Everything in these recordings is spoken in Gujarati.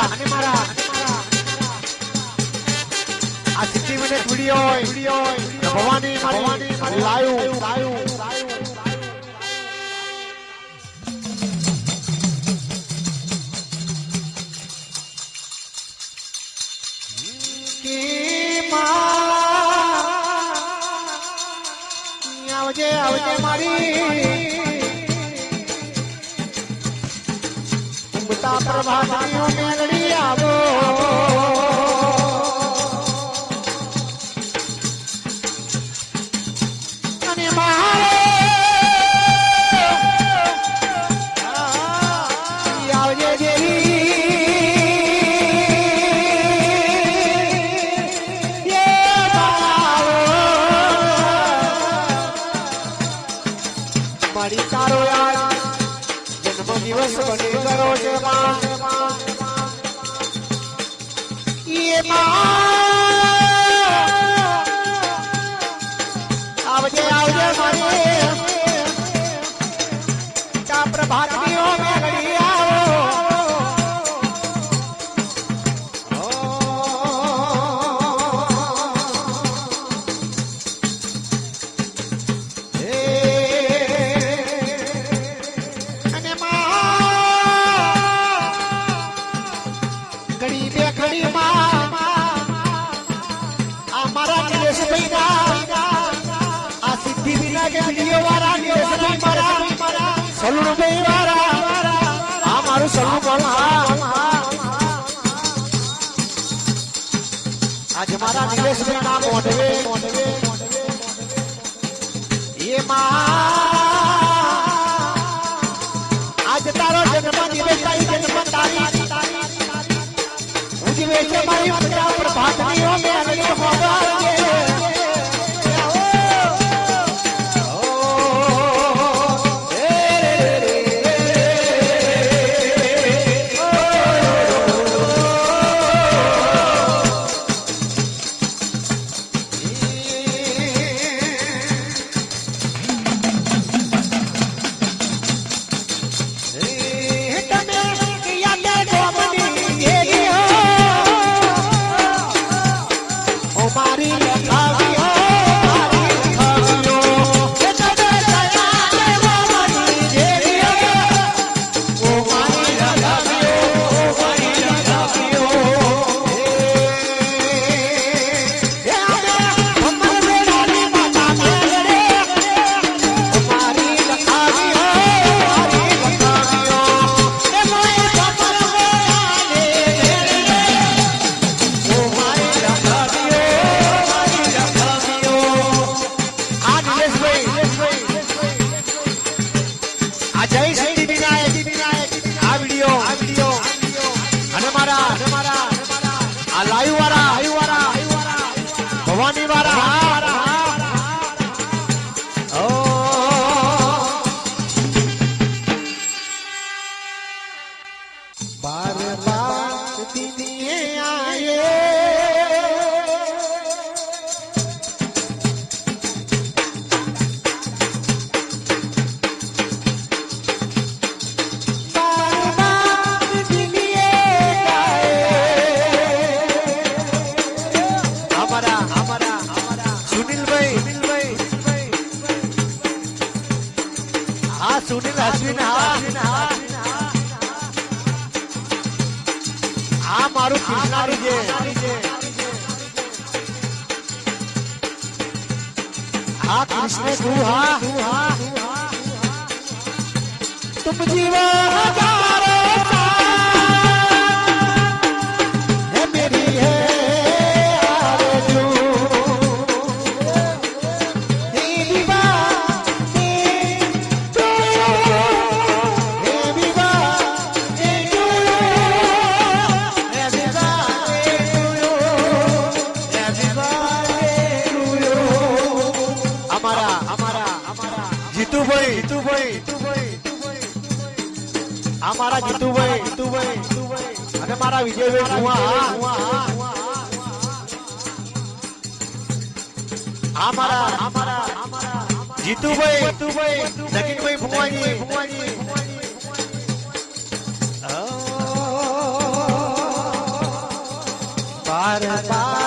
મારા આ city minute video Bhavani Bhavani સલુડ બે વારા આ મારું સલુડ પણ આજ મારા મારી પ્રજા પર ભાતની ઓ મેરી મારું કિશનારી જે. આ કૃષ્ણ ગુહા તુમ જીવા છે મારા વિજયભાઈ ભુવા આ મારા આ મારા જીતુભાઈ જીતુભાઈ નકીનભાઈ ભુવાની ભુવાની ભુવાની ભારત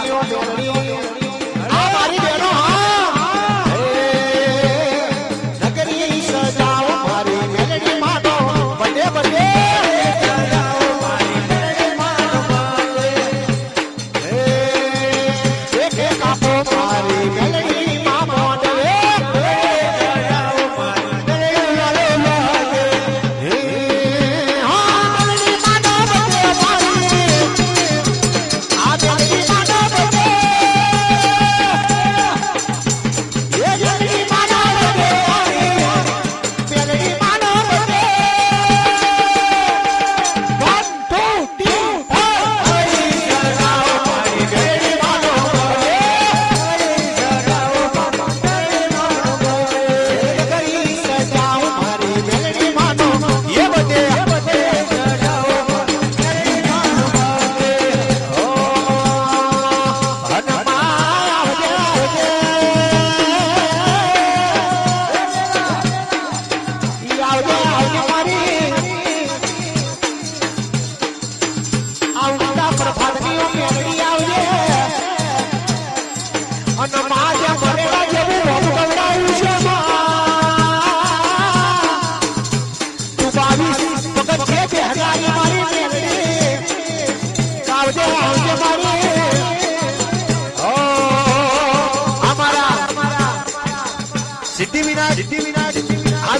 દોડ્યો દોડ્યો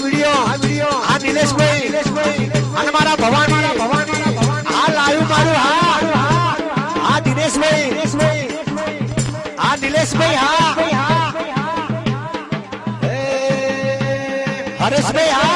વીડિયો, આ નિલેશભાઈ અને મારા ભવાની, આ લાયું મારું હા આ દિનેશભાઈ, આ નિલેશભાઈ હા. હરેશભાઈ હા.